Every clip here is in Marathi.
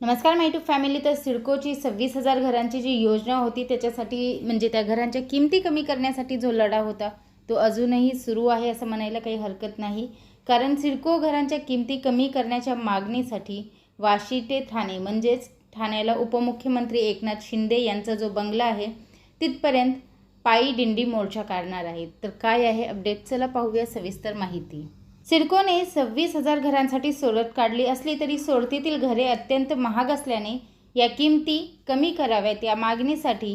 नमस्कार माय टू फॅमिली तर सिडकोची सव्वीस हजार घरांची जी योजना होती त्याच्यासाठी म्हणजे त्या घरांच्या किमती कमी करण्यासाठी जो लढा होता तो अजूनही सुरू आहे असं म्हणायला काही हरकत नाही. कारण सिडको घरांच्या किमती कमी करण्याच्या मागणीसाठी वाशी ते ठाणे म्हणजेच ठाण्याला उपमुख्यमंत्री एकनाथ शिंदे यांचा जो बंगला आहे तिथपर्यंत पायी दिंडी मोर्चा काढणार आहेत. तर काय आहे अपडेट चला पाहूया सविस्तर माहिती. सिडकोने सव्वीस हजार घरांसाठी सोडत काढली असली तरी सोडतीतील घरे अत्यंत महाग असल्याने या किमती कमी कराव्यात या मागणीसाठी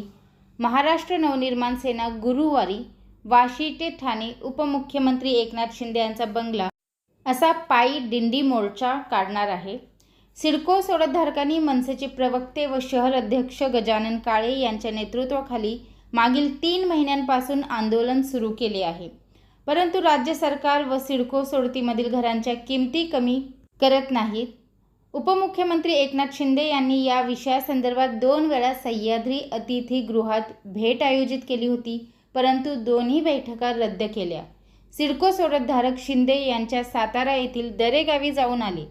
महाराष्ट्र नवनिर्माण सेना गुरुवारी वाशी ते ठाणे उपमुख्यमंत्री एकनाथ शिंदे यांचा बंगला असा पायी दिंडी मोर्चा काढणार आहे. सिडको सोडतधारकांनी मनसेचे प्रवक्ते व शहर अध्यक्ष गजानन काळे यांच्या नेतृत्वाखाली मागील तीन महिन्यांपासून आंदोलन सुरू केले आहे. परंतु राज्य सरकार व सिडको सोडतीमधील घरांच्या किमती कमी करत नाहीत. उपमुख्यमंत्री एकनाथ शिंदे यांनी या विषयासंदर्भात दोन वेळा सह्याद्री अतिथीगृहात भेट आयोजित केली होती परंतु दोन्ही बैठका रद्द केल्या. सिडको सोडतधारक शिंदे यांच्या सातारा येथील दरेगावी जाऊन आले.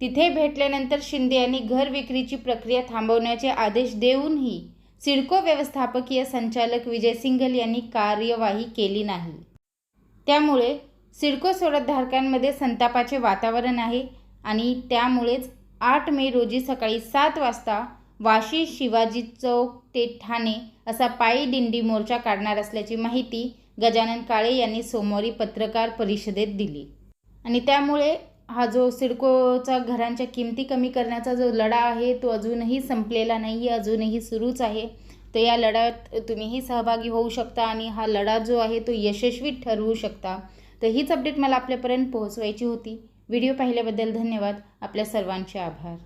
तिथे भेटल्यानंतर शिंदे यांनी घर विक्रीची प्रक्रिया थांबवण्याचे आदेश देऊनही सिडको व्यवस्थापकीय संचालक विजय सिंघल यांनी कार्यवाही केली नाही. त्यामुळे सिडको सोडतधारकांमध्ये संतापाचे वातावरण आहे आणि त्यामुळेच आठ मे रोजी सकाळी सात वाजता वाशी शिवाजी चौक ते ठाणे असा पायी दिंडी मोर्चा काढणार असल्याची माहिती गजानन काळे यांनी सोमवारी पत्रकार परिषदेत दिली. आणि त्यामुळे हा जो सिडकोचा घरांच्या किमती कमी करण्याचा जो लढा आहे तो अजूनही संपलेला नाही आहे अजूनही सुरूच आहे. तर या लढ्यात तुम्हीही सहभागी होऊ शकता आणि हा लढा जो आहे तो यशस्वी ठरवू शकता. तर हीच अपडेट मला आपल्यापर्यंत पोहोचवायची होती. व्हिडिओ पाहिल्याबद्दल धन्यवाद. आपल्या सर्वांचे आभार.